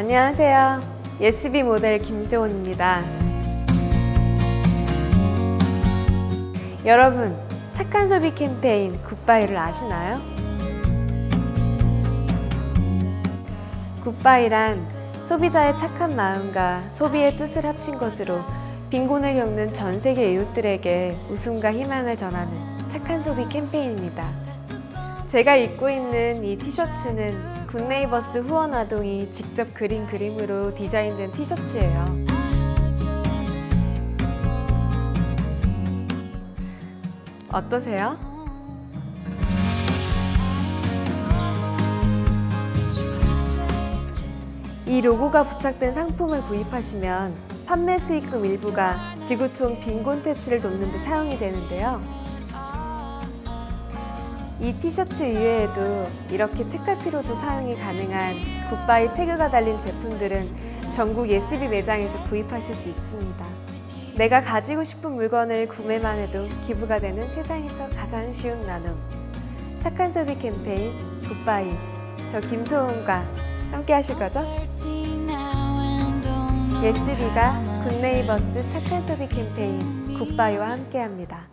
안녕하세요. 예스비 모델 김소원입니다. 여러분, 착한 소비 캠페인 굿바이를 아시나요? 굿바이란 소비자의 착한 마음과 소비의 뜻을 합친 것으로 빈곤을 겪는 전 세계 이웃들에게 웃음과 희망을 전하는 착한 소비 캠페인입니다. 제가 입고 있는 이 티셔츠는 굿네이버스 후원 아동이 직접 그린 그림으로 디자인된 티셔츠예요. 어떠세요? 이 로고가 부착된 상품을 구입하시면 판매 수익금 일부가 지구촌 빈곤 퇴치를 돕는 데 사용이 되는데요. 이 티셔츠 이외에도 이렇게 책갈피로도 사용이 가능한 굿바이 태그가 달린 제품들은 전국 예스비 매장에서 구입하실 수 있습니다. 내가 가지고 싶은 물건을 구매만 해도 기부가 되는 세상에서 가장 쉬운 나눔. 착한 소비 캠페인 굿바이. 저 김소은과 함께 하실 거죠? 예스비가 굿네이버스 착한 소비 캠페인 굿바이와 함께 합니다.